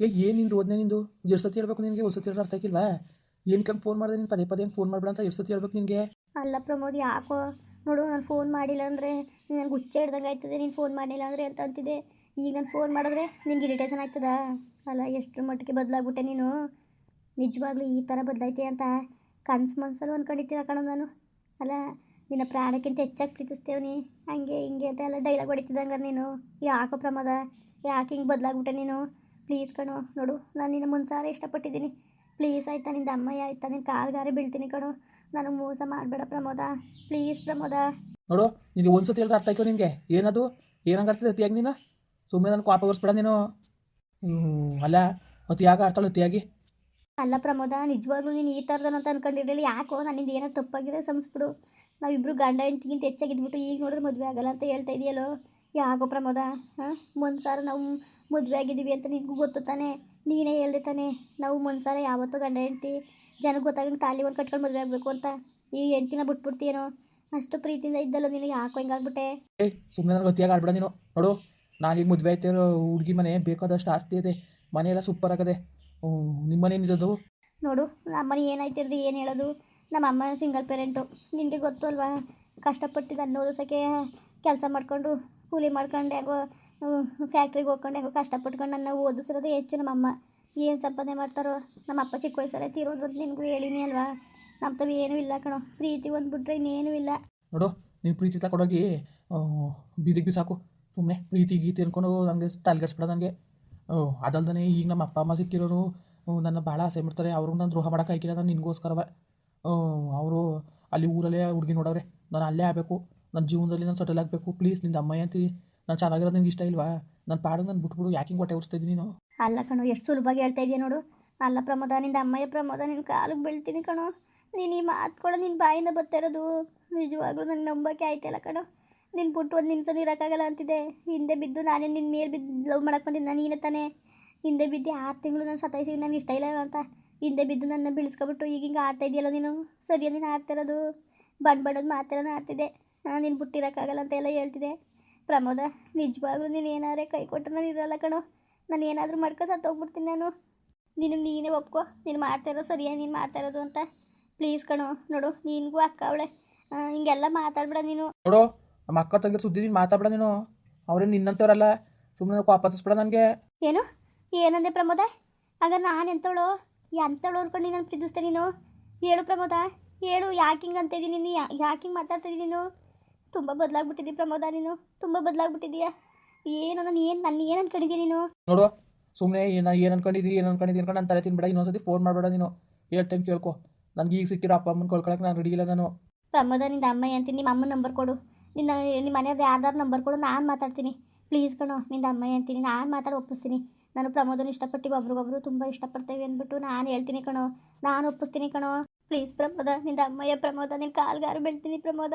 ಏ, ಏನು ನಿಂದು ಓದನೆ ನಿಂದು? ಎಷ್ಟು ಸತಿ ಹೇಳ್ಬೇಕು ನಿನಗೆ? ಒಂದು ಸತಿ ಹೇಳೋ ಅರ್ಥ ಆಗಿಲ್ವಾ? ಏನಕ್ಕಂತ ಫೋನ್ ಮಾಡಿದೆ ನೀನು? ಪದೇ ಪದೇ ಫೋನ್ ಮಾಡ್ಬೇಡ ಅಂತ ಎಷ್ಟು ಸತಿ ಹೇಳ್ಬೇಕು ನಿನಗೆ? ಅಲ್ಲ ಪ್ರಮೋದ್, ಯಾಕೋ? ನೋಡು, ನಾನು ಫೋನ್ ಮಾಡಿಲ್ಲ ಅಂದರೆ ನನಗೆ ಹುಚ್ಚೆ ಹಿಡ್ದಂಗೆ ಆಯ್ತದೆ. ನೀನು ಫೋನ್ ಮಾಡಿಲ್ಲ ಅಂದರೆ ಅಂತ ಅಂತಿದ್ದೆ ಈಗ ನಾನು ಫೋನ್ ಮಾಡಿದ್ರೆ ನಿನಗೆ ಇರಿಟೇಷನ್ ಆಗ್ತದ? ಅಲ್ಲ, ಎಷ್ಟು ಮಟ್ಟಿಗೆ ಬದಲಾಗ್ಬಿಟ್ಟೆ ನೀನು? ನಿಜವಾಗ್ಲೂ ಈ ಥರ ಬದಲಾಯ್ತೆ ಅಂತ ಕನ್ಸು ಮನ್ಸಲ್ಲಿ ಅಂದ್ಕೊಂಡಿದ್ದೀರ ಕಣೋ ನಾನು? ಅಲ್ಲ, ನಿನ್ನ ಪ್ರಾಣಕ್ಕಿಂತ ಹೆಚ್ಚಾಗಿ ಪ್ರೀತಿಸ್ತೇವನಿ ಹಂಗೆ, ಹಿಂಗೆ ಅಂತ ಎಲ್ಲ ಡೈಲಾಗ್ ಹೊಡಿತಿದ್ದಂಗ ನೀನು? ಯಾಕೋ ಪ್ರಮಾದ? ಯಾಕೆ ಹಿಂಗೆ ಬದಲಾಗ್ಬಿಟ್ಟೆ ನೀನು? ಪ್ಲೀಸ್ ಕಣೋ ನೋಡು ನಾನು ನಿನ್ನ ಮುನ್ಸಾರ ಇಷ್ಟಪಟ್ಟಿದ್ದೀನಿ. ಪ್ಲೀಸ್ ಆಯ್ತಾ ನಿಂದ ಅಮ್ಮಯ್ಯ ಆಯ್ತಾ ನಿನ್ನ ಕಾಲ್ಗಾರೆ ಬೀಳ್ತೀನಿ ಕಣೋ. ನನಗೆ ಮೋಸ ಮಾಡಬೇಡ ಪ್ರಮೋದ. ಪ್ಲೀಸ್ ಪ್ರಮೋದ. ನೋಡು ನಿನಗೆ ಒಂದು ಸತಿ ಹೇಳಿದ್ರೆ ಅರ್ಥ ಆಯ್ತು ನಿನಗೆ ಏನದು? ಏನಂಗಾಡ್ತದೆ ಅತಿಯಾಗಿ ನೀನು? ಸುಮ್ಮನೆ ನನ್ನ ಕೋಪ ಬರ್ಸ್ಬೇಡ ನೀನು. ಅಲ್ಲ ಅತಿಯಾಗಿ ಆಡ್ತಾಳು ಅತಿಯಾಗಿ? ಅಲ್ಲ ಪ್ರಮೋದ ನಿಜವಾಗ್ಲೂ ನೀನು ಈ ಥರದನ ಅಂತ ಅನ್ಕೊಂಡಿರಲಿಲ್ಲ. ಯಾಕೋ ನನ್ನಿಂದ ಏನೋ ತಪ್ಪಾಗಿದೆ ಸಂಸ್ಬಿಡು ನಾವಿಬ್ರು ಗಂಡ ಹೆಂಡ್ತಿಗಿಂತ ಹೆಚ್ಚಾಗಿದ್ಬಿಟ್ಟು ಈಗ ನೋಡಿದ್ರೆ ಮದುವೆ ಆಗಲ್ಲ ಅಂತ ಹೇಳ್ತಾ ಇದೆಯಲ್ಲೋ. ಯಾಕೋ ಪ್ರಮೋದ? ಹಾಂ? ಮುಂದ್ಸಾರ ನಾವು ಮದುವೆ ಆಗಿದ್ದೀವಿ ಅಂತ ನಿನಗೂ ಗೊತ್ತು ತಾನೆ? ನೀನೇ ಹೇಳ್ದೆ ತಾನೆ ನಾವು ಮುಂದ್ಸಾರ ಯಾವತ್ತೂ ಗಂಡ ಹೆಂಡ್ತಿ ಜನಕ್ಕೆ ಗೊತ್ತಾಗಂಗೆ ತಾಲಿ ಒಂದು ಕಟ್ಕೊಂಡು ಮದುವೆ ಆಗಬೇಕು ಅಂತ. ಈ ಹೆಂಡ್ತಿನ ಬಿಟ್ಬಿಡ್ತೀಯೇನೋ? ಅಷ್ಟು ಪ್ರೀತಿಯಿಂದ ಇದ್ದಲ್ಲ ನಿನಗೆ ಯಾಕೋ ಹಿಂಗಾಗ್ಬಿಟ್ಟೆ ಏ ಸುಮ್ಮನೆ ನನಗೆ ಗೊತ್ತಿಯಾಗ ಆಡ್ಬೇಡ ನೀನು. ನೋಡು ನಾನೀಗ ಮದುವೆ ಆಯ್ತಿರೋ ಹುಡುಗಿ ಮನೆ ಬೇಕಾದಷ್ಟು ಆಸ್ತಿ ಇದೆ. ಮನೆ ಎಲ್ಲ ಸೂಪರ್ ಆಗದೆ ನಿಮ್ಮ ಮನೆ ಏನಿರೋದು ನೋಡು ನಮ್ಮ ನಮ್ಮನೆ ಏನಾಯ್ತಿರ್ರಿ ಏನು ಹೇಳೋದು? ನಮ್ಮ ಅಮ್ಮ ಸಿಂಗಲ್ ಪೇರೆಂಟು ನಿನಗೆ ಗೊತ್ತು ಅಲ್ವಾ? ಕಷ್ಟಪಟ್ಟಿದ್ದು ಅನ್ನೋ ಓದಿಸೋಕ್ಕೆ ಕೆಲಸ ಮಾಡ್ಕೊಂಡು ಕೂಲಿ ಮಾಡ್ಕೊಂಡು ಹೆಂಗೋ ಫ್ಯಾಕ್ಟ್ರಿಗೆ ಹೋಗ್ಕೊಂಡು ಹೆಂಗೋ ಕಷ್ಟಪಟ್ಕೊಂಡು ನನ್ನ ಓದಿಸಿರೋದೇ ಹೆಚ್ಚು ನಮ್ಮಮ್ಮ. ಏನು ಸಂಪಾದನೆ ಮಾಡ್ತಾರೋ ನಮ್ಮ ಅಪ್ಪ ಚಿಕ್ಕ ವಯಸ್ಸಲ್ಲೇ ತೀರೋದ್ರು ನಿನಗೂ ಹೇಳಿನಿ ಅಲ್ವಾ? ನಮ್ಮ ತವ ಏನೂ ಇಲ್ಲ ಕಣೋ. ಪ್ರೀತಿ ಒಂದು ಬಿಟ್ರೆ ಇನ್ನೇನೂ ಇಲ್ಲ. ನೋಡು, ನೀವು ಪ್ರೀತಿ ತಗೊಂಡೋಗಿ ಬೀದಿಗೆ ಬಿಸಾಕು. ಸುಮ್ಮನೆ ಪ್ರೀತಿ ಗೀತಿ ಅನ್ಕೊಂಡು ನನಗೆ ತಲೆಗೆಡ್ಸ್ಬೇಡ ನನಗೆ. ಅದಲ್ದೇ ಈಗ ನಮ್ಮ ಅಪ್ಪ ಅಮ್ಮ ಸಿಕ್ಕಿರೋರು ನನ್ನ ಭಾಳ ಆಸೆ ಮಾಡ್ತಾರೆ ಅವ್ರಿಗೆ ನಾನು ದ್ರೋಹ ಮಾಡೋಕೆ ಹಾಕಿಲ್ಲ, ನಾನು ನಿನಗೋಸ್ಕರವ. ಅವರು ಅಲ್ಲಿ ಊರಲ್ಲೇ ಹುಡುಗಿ ನೋಡೋರೆ ನಾನು ಅಲ್ಲೇ ಆಗಬೇಕು. ನನ್ನ ಜೀವನದಲ್ಲಿ ನಾನು ಸೆಟಲ್ ಆಗಬೇಕು. ಪ್ಲೀಸ್ ನಿಂದು ಅಮ್ಮ ಅಂತೀನಿ ನಾನು ಚೆನ್ನಾಗಿರೋದು ನಿಂಗೆ ಇಷ್ಟ ಇಲ್ವಾ? ನನ್ನ ಪಾಡಿಗೆ ನಾನು ಬಿಟ್ಬಿಡು. ಯಾಕೆ ಹೊಟ್ಟೆ ಉರಿಸ್ತಾ ಇದ್ದೀನಿ ನೀನು? ಅಲ್ಲ ಕಣೋ, ಎಷ್ಟು ಸುಲಭವಾಗಿ ಹೇಳ್ತಾ ಇದೆಯಾ ನೋಡು. ಅಲ್ಲ ಪ್ರಮೋದ, ನಿಂದ ಅಮ್ಮಯ್ಯ ಪ್ರಮೋದ ನಿನ್ನ ಕಾಲಿಗೆ ಬೀಳ್ತೀನಿ ಕಣೋ. ನೀನು ಈ ಮಾತುಗಳು ನಿನ್ನ ಬಾಯಿಂದ ಬರ್ತಾ ಇರೋದು. ನಿಜವಾಗ್ಲೂ ನನಗೆ ನಂಬಕ್ಕೆ ಆಯ್ತಲ್ಲ ಕಣೋ. ನಿನ್ನ ಬಿಟ್ಟು ಒಂದು ನಿಮಿಷ ಇರೋಕ್ಕಾಗಲ್ಲ ಅಂತಿದೆ. ಹಿಂದೆ ಬಿದ್ದು ನಾನೇ ನಿನ್ನ ಮೇಲೆ ಬಿದ್ದು ಲವ್ ಮಾಡಕ್ಕೆ ಬಂದಿದ್ದೆ ನೀನೇ ತಾನೇ. ಹಿಂದೆ ಬಿದ್ದು ಆರು ತಿಂಗಳು ನಾನು ಸತಾಯಿಸಿ ನನಗೆ ಇಷ್ಟ ಇಲ್ಲ ಅಂತ. ಹಿಂದೆ ಬಿದ್ದು ನನ್ನ ಬೀಳಿಸ್ಕೊಬಿಟ್ಟು ಈಗ ಹಿಂಗೆ ಆಡ್ತಾ ಇದೆಯಲ್ಲ ನೀನು? ಸರಿಯಾದ ನೀನು ಆಡ್ತಿರೋದು ಬಣ್ಣ ಬಣ್ಣದ ಮಾತೆಲ್ಲ ಆಡ್ತಿದ್ದೆ. ನಾನು ನಿನ್ನ ಬಿಟ್ಟಿರೋಕ್ಕಾಗಲ್ಲ ಅಂತ ಎಲ್ಲ ಹೇಳ್ತಿದೆ ಪ್ರಮೋದ ನಿಜವಾಗ್ಲೂ ನೀನು ಏನಾದ್ರೆ ಕೈ ಕೊಟ್ಟರೆ ನಾನು ಇರಲ್ಲ ಕಣೋ. ನಾನು ಏನಾದರೂ ಮಾಡ್ಕೊ ಸತ್ತೋಗ್ಬಿಡ್ತೀನಿ ನಾನು. ನಿನಗೆ ನೀನೇ ಒಪ್ಕೊ. ನೀನು ಮಾಡ್ತಾ ಇರೋ ಸರಿಯಾ? ನೀನು ಮಾಡ್ತಾ ಇರೋದು ಅಂತ. ಪ್ಲೀಸ್ ಕಣೋ ನೋಡು ನಿನಗೂ ಅಕ್ಕ ಅವಳೆ. ಹಿಂಗೆಲ್ಲ ಮಾತಾಡ್ಬೇಡ ನೀನು. ನೋಡು ನಮ್ಮ ಅಕ್ಕ ತಂಗಿ ಸುದ್ದಿ ನೀನು ಮಾತಾಡ್ಬೇಡ ನೀನು. ಅವ್ರೇನು ನಿನ್ನಂತವ್ರಲ್ಲ. ಸುಮ್ಮನೆ ವಾಪಸ್ಬೇಡ ನನಗೆ. ಏನು? ಏನಂದೆ ಪ್ರಮೋದ? ಆಗ ನಾನು ಎಂಥವಳು ಎಂಥವಳು ಅನ್ಕೊಂಡು ನೀನು ಪ್ರೀತಿಸ್ತೆ ನೀನು. ಹೇಳು ಪ್ರಮೋದ. ಹೇಳು ಯಾಕೆ ಹಿಂಗೆ ಅಂತ ಇದ್ದೀನಿ ನೀನು? ಯಾಕೆ ಹಿಂಗೆ ಮಾತಾಡ್ತಾ ಇದ್ದೀನಿ ನೀನು? ತುಂಬ ಬದಲಾಗ್ಬಿಟ್ಟಿದ್ದಿ ಪ್ರಮೋದ ನೀನು? ತುಂಬ ಬದಲಾಗ್ಬಿಟ್ಟಿದ್ದೀಯಾ? ಏನು ನಾನು ಏನು ನನ್ನ ಏನು ಅನ್ಕೊಂಡಿದ್ದೀನಿ ನೀನು? ನೋಡು ಸುಮ್ಮನೆ ಏನು ಏನು ಅನ್ಕೊಂಡಿದ್ದೀರಿ ಏನು ಅನ್ಕೊಂಡಿದ್ದೀನಿ ಅನ್ಕೊಂಡು ನಾನು ತಲೆ ತಿನ್ಬೇಡ ಇನ್ನೊಂದ್ಸತಿ ಫೋನ್ ಮಾಡಬೇಡ ನೀನು. ಹೇಳ್ತೇನೆ ಕೇಳ್ಕೊ. ನನಗೆ ಈಗ ಸಿಕ್ಕಿರೋ ಅಪ್ಪ ಅಮ್ಮನ ಕೊಳ್ಕೊಳಕ್ಕೆ ನಾನು ರೆಡಿ ಇಲ್ಲ ನಾನು. ಪ್ರಮೋದ ನಿಂದ ಅಮ್ಮ ಅಂತೀನಿ ನಿಮ್ಮ ಅಮ್ಮನ ನಂಬರ್ ಕೊಡು. ನಿನ್ನ ನಿಮ್ಮ ಮನೆಯವ್ರದ್ದು ಯಾರ್ದಾರು ನಂಬರ್ ಕೊಡು ನಾನು ಮಾತಾಡ್ತೀನಿ. ಪ್ಲೀಸ್ ಕಣೋ ನಿಂದ ಅಮ್ಮ ಅಂತೀನಿ ನಾನು ಮಾತಾಡಿ ಒಪ್ಪಿಸ್ತೀನಿ. ನಾನು ಪ್ರಮೋದನ ಇಷ್ಟಪಟ್ಟು ಒಬ್ರಿಗೊಬ್ರು ತುಂಬ ಇಷ್ಟಪಡ್ತೇವೆ ಅಂದ್ಬಿಟ್ಟು ನಾನು ಹೇಳ್ತೀನಿ ಕಣೋ. ನಾನು ಒಪ್ಪಿಸ್ತೀನಿ ಕಣೋ. ಪ್ಲೀಸ್ ಪ್ರಮೋದ, ನಿಂದ ಅಮ್ಮಯ್ಯ ಪ್ರಮೋದ ನಿನ್ನ ಕಾಲ್ಗಾರು ಬೀಳ್ತೀನಿ ಪ್ರಮೋದ.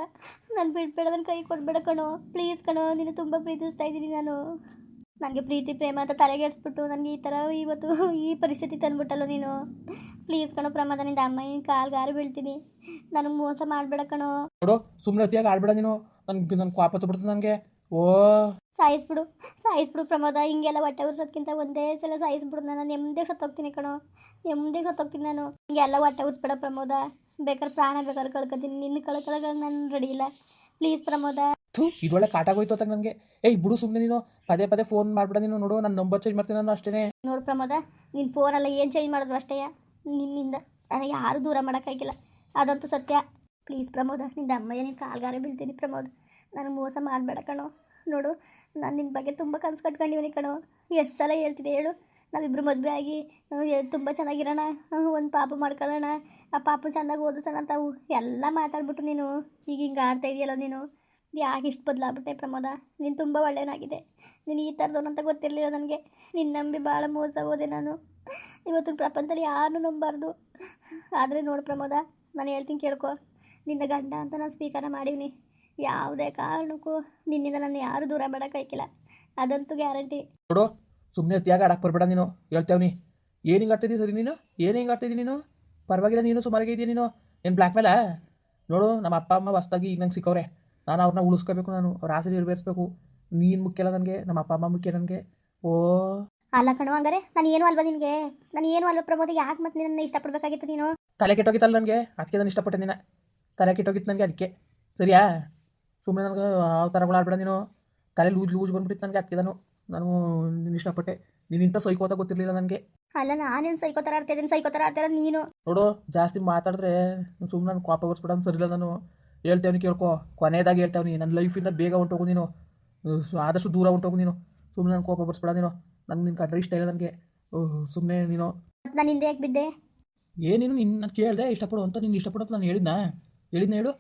ನಾನು ಬಿಡ್ಬೇಡ ನನ್ನ ಕೈ ಕೊಡ್ಬೇಡ ಕಣೋ. ಪ್ಲೀಸ್ ಕಣೋ ನೀನು ತುಂಬ ಪ್ರೀತಿಸ್ತಾ ಇದ್ದೀನಿ ನಾನು. ನನಗೆ ಪ್ರೀತಿ, ಪ್ರೇಮ ಅಂತ ತಲೆಗೆಡ್ಸ್ಬಿಟ್ಟು ನನಗೆ ಈ ಥರ ಇವತ್ತು ಈ ಪರಿಸ್ಥಿತಿ ತಂದ್ಬಿಟ್ಟಲ್ಲ ನೀನು. ಪ್ಲೀಸ್ ಕಣೋ ಪ್ರಮೋದ, ನಿಂದ ಅಮ್ಮಯ್ಯ ಕಾಲ್ಗಾರು ಬೀಳ್ತೀನಿ. ನನಗೆ ಮೋಸ ಮಾಡಬೇಡ ಕಣೋ. ನೋಡು ಸುಮ್ಮನೆ ಆಡ್ಬೇಡ ನೀನು. ನನ್ಗೆ ನನ್ನ ಕೋಪ ಬಿಡ್ತದೆ ನನಗೆ. ಓ. ಸಾಯಿಸ್ಬಿಡು ಸಾಯಿಸ್ಬಿಡು ಪ್ರಮೋದ ಹಿಂಗೆಲ್ಲ ಹೊಟ್ಟೆ ಉರ್ಸೋದ್ಕಿಂತ ಒಂದೇ ಸಲ ಸಾಯಿಸ್ಬಿಡು ನಾನು ನೆಮ್ಮದಿ ಸತ್ತೋಗ್ತೀನಿ ಕಣೋ ನೆಮ್ಮದಿ ಸತ್ತೋಗ್ತೀನಿ ನಾನು. ಹಿಂಗೆಲ್ಲ ಹೊಟ್ಟೆ ಉರ್ಸ್ಬೇಡ ಪ್ರಮೋದ ಬೇಕಾದ್ರೆ ಪ್ರಾಣ ಬೇಕಾದ್ರೆ ಕಳ್ಕೊತೀನಿ ನಿನ್ನ ಕಳ್ಕೊಳಕ್ಕೆ ನಾನು ರೆಡಿ ಇಲ್ಲ. ಪ್ಲೀಸ್ ಪ್ರಮೋದ. ಥೂ ಕಾಟ ಕಾಟಾಗೋಯ್ತು ಅಂತ ನನಗೆ ಏಯ್ ಬಿಡು ಸುಮ್ಮನೆ ನೀನು ಪದೇ ಪದೇ ಫೋನ್ ಮಾಡ್ಬಿಡ ನೀನು ನೋಡು ನನ್ನ ನಂಬರ್ ಚೇಂಜ್ ಮಾಡ್ತೀನಿ ನಾನು ಅಷ್ಟೇ ನೋಡು ಪ್ರಮೋದ ನಿನ್ನ ಫೋನೆಲ್ಲ ಏನು ಚೇಂಜ್ ಮಾಡಿದ್ರು ಅಷ್ಟೇ ನಿನ್ನಿಂದ ನನಗೆ ಯಾರು ದೂರ ಮಾಡೋಕ್ಕಾಗಿಲ್ಲ. ಅದಂತೂ ಸತ್ಯ. ಪ್ಲೀಸ್ ಪ್ರಮೋದ ನಿಂದ ಅಮ್ಮಯ್ಯ ನಿನ್ನ ಕಾಲ್ಗಾರ ಬೀಳ್ತೀನಿ ಪ್ರಮೋದ್. ನನಗೆ ಮೋಸ ಮಾಡಬೇಡ ಕಣೋ. ನೋಡು, ನಾನು ನಿನ್ನ ಬಗ್ಗೆ ತುಂಬ ಕನಸು ಕಟ್ಕೊಂಡಿವನಿ ಕಣೋ. ಎಷ್ಟು ಸಲ ಹೇಳ್ತಿದ್ದೆ ಹೇಳು. ನಾವಿಬ್ಬರು ಮದುವೆ ಆಗಿ ತುಂಬ ಚೆನ್ನಾಗಿರೋಣ. ಒಂದು ಪಾಪ ಮಾಡ್ಕೊಳ್ಳೋಣ. ಆ ಪಾಪ ಚೆನ್ನಾಗಿ ಓದಿಸೋಣ ತಾವು. ಎಲ್ಲ ಮಾತಾಡ್ಬಿಟ್ಟು ನೀನು. ಈಗ ಹಿಂಗೆ ಆಡ್ತಾ ಇದೆಯಲ್ಲ ನೀನು. ಯಾಕೆ ಇಷ್ಟು ಬದಲಾಗ್ಬಿಟ್ಟೆ ಪ್ರಮೋದ? ನೀನು ತುಂಬ ಒಳ್ಳೆಯನಾಗಿದೆ ನೀನು ಈ ಥರದವನು ಅಂತ ಗೊತ್ತಿರಲಿಲ್ಲ ನನಗೆ. ನಿನ್ನ ನಂಬಿ ಭಾಳ ಮೋಸ ಹೋದೆ ನಾನು. ಇವತ್ತಿನ ಪ್ರಪಂಚದಲ್ಲಿ ಯಾರನ್ನೂ ನಂಬಾರ್ದು. ಆದರೆ ನೋಡು ಪ್ರಮೋದ, ನಾನು ಹೇಳ್ತೀನಿ ಕೇಳ್ಕೊ. ನಿನ್ನ ಗಂಡ ಅಂತ ನಾನು ಸ್ವೀಕಾರ ಮಾಡೀನಿ ಯಾವುದೇ ಕಾರಣಕ್ಕೂ ನಿನ್ನಿಂದ ನಾನು ಯಾರು ದೂರ ಮಾಡೋಕ್ಕಾಗಿಲ್ಲ ಅದಂತೂ ಗ್ಯಾರಂಟಿ. ನೋಡು ಸುಮ್ಮನೆ ತ್ಯಾಗ ಆಡಕ್ಕೆ ಬರಬೇಡ ನೀನು. ಹೇಳ್ತೇವ್ನಿ ಏನು ಹಿಂಗೆ ಆಡ್ತಿದ್ದೀನಿ ಸರಿ ನೀನು? ಏನು ಹಿಂಗೆ ಆಡ್ತಿದ್ದೀನಿ ನೀನು? ಪರವಾಗಿಲ್ಲ ನೀನು ಸುಮಾರಿಗೆ ಇದೆಯಾ ನೀನು. ಏನು ಬ್ಲ್ಯಾಕ್ ಮೇಲೆ ನೋಡು ನಮ್ಮ ಅಪ್ಪ ಅಮ್ಮ ಹೊಸ್ದಾಗಿ ಈಗ ನಂಗೆ ಸಿಕ್ಕವ್ರೆ. ನಾನು ಅವ್ರನ್ನ ಉಳಿಸ್ಕೋಬೇಕು ನಾನು. ಅವ್ರ ಆಸೆ ನೆರವೇರಿಸ್ಬೇಕು. ನೀನು ಮುಖ್ಯ ಅಲ್ಲ ನನಗೆ ನಮ್ಮ ಅಪ್ಪ ಅಮ್ಮ ಮುಖ್ಯ ನನಗೆ. ಓ. ಅಲ್ಲ ಕಣೋ ಹಂಗಾರೆ ನಾನು ಏನು ಅಲ್ವಾ ನಿನಗೆ? ನಾನು ಏನು ಅಲ್ವಾ ಪ್ರಮೋದ ಯಾಕೆ ಮತ್ತೆ ನಿನ್ನ ಇಷ್ಟಪಡಬೇಕಾಗಿತ್ತು ನೀನು? ತಲೆ ಕೆಟ್ಟೋಗಿತ್ತಲ್ಲ ನನಗೆ? ಅದಕ್ಕೆ ನಾನು ಇಷ್ಟಪಟ್ಟೆ ನಿನ್ನ. ತಲೆ ಕೆಟ್ಟೋಗಿತ್ತು ನನಗೆ ಅದಕ್ಕೆ. ಸರಿಯಾ? ಸುಮ್ಮನೆ ನನಗೆ ಆ ಥರಗಳು ಆಡ್ಬೇಡ ನೀನು. ತಲೆ ಲೂಜ್ ಲೂಜ್ ಬಂದ್ಬಿಟ್ಟಿತ್ತು ನನಗೆ ಅದಕ್ಕೆ ನಾನು ನಾನು ನಿನ್ನ ಇಷ್ಟಪಟ್ಟೆ. ನೀನು ಇಂಥ ಸೈಕೋತ ಗೊತ್ತಿರಲಿಲ್ಲ ನನಗೆ. ಅಲ್ಲ ನಾನೇನು ಸೈಕೋ ಥರ ಆಡ್ತಾ ಇದ್ದೀನಿ? ಸೈಕೋ ಥರ ಆಡ್ತಾರ ನೀನು. ನೋಡು ಜಾಸ್ತಿ ಮಾತಾಡಿದ್ರೆ ಸುಮ್ಮನೆ ನಾನು ಕೋಪ ಬರ್ಸ್ಬಿಡ ಸರಿ ಇಲ್ಲ ನಾನು. ಹೇಳ್ತೇವನಿ ಕೇಳ್ಕೊ. ಕೊನೆಯದಾಗಿ ಹೇಳ್ತೇವನಿ ನನ್ನ ಲೈಫಿಂದ ಬೇಗ ಹೊಂಟೋಗು ನೀನು. ಆದಷ್ಟು ದೂರ ಹೊಂಟೋಗು ನೀನು. ಸುಮ್ಮನೆ ನಾನು ಕೋಪ ಬರ್ಸ್ಬೇಡ ನೀನು. ನಂಗೆ ನಿನ್ನ ಕಂಡ್ರೆ ಇಷ್ಟ ಇಲ್ಲ ನನಗೆ. ಸುಮ್ಮನೆ ನೀನು. ನಾನು ಹಿಂದೆ ಯಾಕೆ ಬಿದ್ದೆ? ಏನೇನು ನಿನ್ನ ನಾನು ಕೇಳಿದೆ ಇಷ್ಟಪಡು ಅಂತ ನೀನು ಇಷ್ಟಪಡೋದು ನಾನು ಹೇಳಿದ್ನಾ? ಹೇಳಿದ್ನ ಹೇಳು.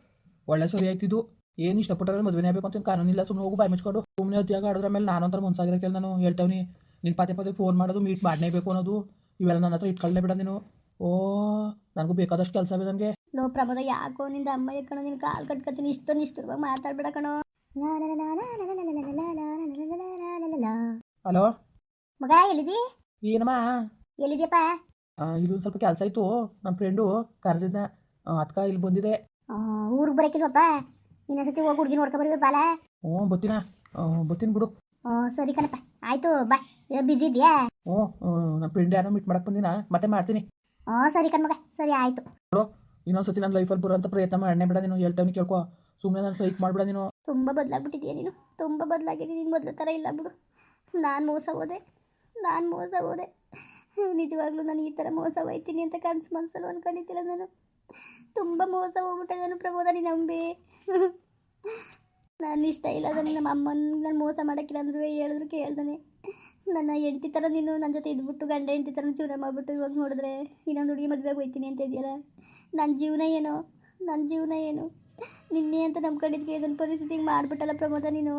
ಒಳ್ಳೆ ಸರಿ ಆಯ್ತಿದ್ದು ಏನು ಇಷ್ಟಪಟ್ಟರೆ ಮದುವೆನೇ ಆಗಬೇಕು ಅಂತ ಕಾನೂನಿಲ್ಲ ಸುಮ್ಮನೆ ಹೋಗಿ ಬಾಯ್ ಮುಚ್ಕೊಂಡು ಸುಮ್ಮನೆ ಹೊತ್ತಿಯಾಗ ಆಡಿದ್ರ ಮೇಲೆ ನಾನು ಅಂತಾರೆ ಕೇಳಿ ನಾನು ನೀ ನಿನ್ನ ಪದೇ ಪದೇ ಫೋನ್ ಮಾಡೋದು ಮೀಟ್ ಮಾಡಲೇಬೇಕು ಅನ್ನೋದು ಇವೆಲ್ಲ ನನ್ನ ಹತ್ರ ಇಟ್ಕೊಳ್ಳೇ ಬಿಡ ನೀನು ಓ ನನಗೂ ಬೇಕಾದಷ್ಟು ಕೆಲಸ ಇದೆ ನನಗೆ ಲೋ ಪ್ರಭದ ಯಾಕೋ ನಿಂದ ಅಮ್ಮ ಕಣೋ ನಿನ್ನ ಕಾಲು ಕಟ್ಕತ್ತೀನಿ ಇಷ್ಟೊಂದು ಇಷ್ಟವಾಗಿ ಮಾತಾಡ್ಬೇಡ ಕಣೋ ಹಲೋ ಮಗ ಎಲ್ಲಿದಿ ಏನಮ್ಮ ಎಲ್ಲಿದ್ಯಪ್ಪ ಇಲ್ಲೊಂದು ಸ್ವಲ್ಪ ಕೆಲಸ ಇತ್ತು ನಮ್ಮ ಫ್ರೆಂಡು ಕರೆದಿದ್ದ ಅದಕ್ಕ ಇಲ್ಲಿ ಬಂದಿದೆ ಊರಿಗೆ ಬರಕಿಲ್ವಪ್ಪ ಇನ್ನೊಂದ್ಸತಿ ಹೋಗಿ ಹುಡುಗಿ ನೋಡ್ಕೊ ಬರ್ಬೇಕು ಬಾಲ. ಹ್ಞೂ ಬತ್ತಿನ ಬತ್ತಿನ ಬಿಡು. ಸರಿ ಕಣಪ್ಪ. ಆಯಿತು ಬಾ ಬಿಜಿ ಇದೆಯಾ ಹ್ಞೂ ನಮ್ಮ ಫ್ರೆಂಡ್ ಯಾರೋ ಮೀಟ್ ಮಾಡಕ್ಕೆ ಬಂದಿನ? ಮತ್ತೆ ಮಾಡ್ತೀನಿ. ಹ್ಞೂ ಸರಿ ಕಣ್ಮಗ ಸರಿ ಆಯಿತು. ನೋಡು ಇನ್ನೊಂದ್ಸತಿ ನನ್ನ ಲೈಫಲ್ಲಿ ಬರೋಂಥ ಪ್ರಯತ್ನ ಮಾಡಣೆ ಬೇಡ ನೀನು. ಹೇಳ್ತೇವೆ ಕೇಳ್ಕೊ. ಸುಮ್ಮನೆ ನಾನು ಸೈಕ್ ಮಾಡ್ಬಿಡ ನೀನು. ತುಂಬ ಬದಲಾಗ್ಬಿಟ್ಟಿದ್ಯಾ ನೀನು? ತುಂಬ ಬದಲಾಗಿದ್ದೀನಿ ನೀನು? ಮೊದಲ ಥರ ಇಲ್ಲ ಬಿಡು. ನಾನು ಮೋಸ ಹೋದೆ. ನಾನು ಮೋಸ ಹೋದೆ. ನಿಜವಾಗ್ಲೂ ನಾನು ಈ ಥರ ಮೋಸ ಹೋಯ್ತೀನಿ ಅಂತ ಕನ್ಸು ಮನಸ್ಸಲ್ಲಿ ಅನ್ಕೊಂಡಿದ್ದಿಲ್ಲ ನಾನು. ತುಂಬ ಮೋಸ ಹೋಗ್ಬಿಟ್ಟೆ ನಾನು ಪ್ರಬೋಧ ನೀನು ನಂಬಿ. ನಾನು ಇಷ್ಟ ಇಲ್ಲ ನನಗೆ ನಮ್ಮ ಅಮ್ಮನ ನಾನು ಮೋಸ ಮಾಡೋಕ್ಕಿಲ್ಲ ಅಂದ್ರು ಹೇಳಿದ್ರು ಕೇಳ್ದಾನೆ. ನನ್ನ ಹೆಂಡತಿ ಥರ ನೀನು ನನ್ನ ಜೊತೆ ಇದ್ಬಿಟ್ಟು ಗಂಡ ಹೆಂಡತಿ ಥರ ಚೂರ ಮಾಡಿಬಿಟ್ಟು ಇವಾಗ ನೋಡಿದ್ರೆ ಇನ್ನೊಂದು ಹುಡುಗಿ ಮದುವೆಗೆ ಹೋಗ್ತೀನಿ ಅಂತ ಇದೆಯಲ್ಲ ನನ್ನ ಜೀವನ ಏನು? ನನ್ನ ಜೀವನ ಏನು? ನಿನ್ನೆ ಅಂತ ನಂಬ್ಕೊಂಡಿದ್ಕೆ ಇದನ್ನು ಪರಿಸ್ಥಿತಿಗೆ ಮಾಡಿಬಿಟ್ಟಲ್ಲ ಪ್ರಮೋದ ನೀನು?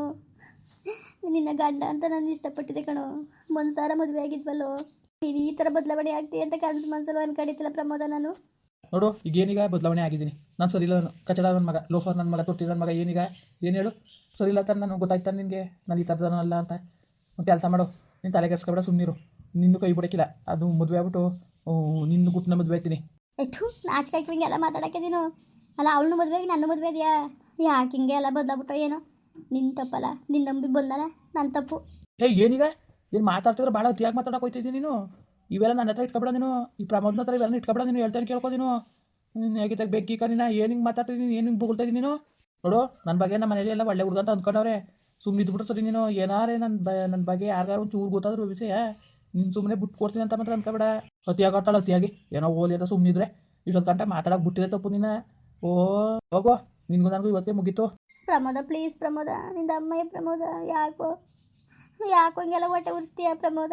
ನಿನ್ನ ಗಂಡ ಅಂತ ನಾನು ಇಷ್ಟಪಟ್ಟಿದ್ದೆ ಕಣೋ. ಮೊನ್ಸಾರ ಮದುವೆ ಆಗಿದ್ವಲ್ಲೋ? ನೀನು ಈ ಥರ ಬದಲಾವಣೆ ಆಗ್ತೀಯ ಅಂತ ಕನಸು ಮನಸ್ಸಲ್ಲೂ ಅನ್ಕೊಂಡಿದ್ದಿಲ್ಲ ಪ್ರಮೋದ ನಾನು? ನೋಡು ಈಗ ಏನೀಗ ಬದಲಾವಣೆ ಆಗಿದ್ದೀನಿ. ನಾನು ಸರಿ ಇಲ್ಲ ನಾನು. ಕಚಡ ನನ್ನ ಮಗ ಲೋಫರ್ ನನ್ನ ಮಗ ತೊಟ್ಟಿ ನನ್ನ ಮಗ ಏನೀಗ ಏನು ಹೇಳು? ಸರಿ ಇಲ್ಲ ಅಂತ ನನಗೆ ಗೊತ್ತಾಯ್ತಾನೆ ನಿನಗೆ. ನಾನು ಈ ಅಲ್ಲ ಅಂತ. ಕೆಲಸ ಮಾಡು. ನೀನು ತಲೆ ಕೆಡ್ಸ್ಕೊಬೇಡ ಸುಮ್ಮನಿರು ನಿನ್ನೂ ಕೈ ಬಿಡೋಕ್ಕಿಲ್ಲ ಅದು ಮದುವೆ ಆಗ್ಬಿಟ್ಟು ನಿನ್ನ ಗುಟ್ಟನ ಮದುವೆ ಆಯ್ತೀನಿ ಎಷ್ಟು ನಾಚಿಕಾಯ್ತು ಹಿಂಗೆ ಎಲ್ಲ ಮಾತಾಡೋಕ್ಕೆ ನೀನು. ಅಲ್ಲ ಮದುವೆ ಮದುವೆಗೆ ನನ್ನ ಮದುವೆ ಇದೆಯಾ ಯಾಕೆ ಹಿಂಗೆ ಎಲ್ಲ ಬದಲಾಗ್ಬಿಟ್ಟೋ ಏನೋ? ನಿನ್ನ ತಪ್ಪಲ್ಲ. ನಿನ್ನ ನಂಬಿ ಬಂದಲ್ಲ ನನ್ನ ತಪ್ಪು. ಏ ಏನೀಗ ಏನು ಮಾತಾಡ್ತಿದ್ರೆ? ಭಾಳ ಅತಿಯಾಗಿ ಮಾತಾಡೋಕೆ ಹೋಯ್ತಿದ್ದೀನಿ ನೀನು. ಇವೆಲ್ಲ ನನ್ನ ಹತ್ರ ಇಟ್ಕೊಬೇಡ ನೀನು. ಈ ಪ್ರಮೋದ್ನ ಹತ್ರ ಇವೆಲ್ಲ ಇಟ್ಕೊಬೇಡ ನೀನು. ಹೇಳ್ತೇನೆ ಕೇಳ್ಕೊ ನೀನು. ಹೇಗಿದ್ದಾಗ ಬೆಕ್ಕೀಕ ನೀನು ಏನು ಹಿಂಗೆ ಮಾತಾಡ್ತಿದ್ದೀನಿ ಏನು ಹಿಂಗೆ ಬೊಗಳ್ತಾ ನೀನು? ನೋಡು ನನ್ನ ಬಗ್ಗೆ ನಮ್ಮ ಮನೇಲಿ ಎಲ್ಲ ಒಳ್ಳೆ ಹುಡುಗ ಅಂತ ಅಂದ್ಕೊಂಡವ್ರೆ ಸುಮ್ಮನೆ ಇದ್ಬಿಟ್ಟು ಸರಿ ನೀನು. ಏನಾರೇ ನನ್ನ ಬ ನನ್ನ ಬಗ್ಗೆ ಯಾರ್ಯಾರು ಚೂರು ಗೊತ್ತಾದ್ರು ವಿಷಯ ನೀನು ಸುಮ್ಮನೆ ಬಿಟ್ಟು ಕೊಡ್ತೀನಿ ಅಂತ ಮಾತ್ರ ಅನ್ಕೋಬೇಡ. ಅತಿಯಾಗಿ ಆಡ್ತಾಳೆ, ಅತಿಯಾಗಿ. ಏನೋ ಓಲಿ ಅಂತ ಸುಮ್ಮನಿದ್ರೆ ಇಷ್ಟೊತ್ತು ಗಂಟೆ ಮಾತಾಡಕ್ಕೆ ಬಿಟ್ಟಿದೆ ತಪ್ಪು ನೀನು. ಓ, ಹೋಗೋ. ನಿನ್ಗೂ ನನಗೂ ಇವತ್ತಿಗೆ ಮುಗೀತು. ಪ್ರಮೋದ ಪ್ಲೀಸ್ ಪ್ರಮೋದ. ನಿಂದ ಅಮ್ಮ ಪ್ರಮೋದ? ಯಾಕೋ ಯಾಕೋ ಹಿಂಗೆಲ್ಲ ಹೊಟ್ಟೆ ಉರಿಸ್ತೀಯ ಪ್ರಮೋದ?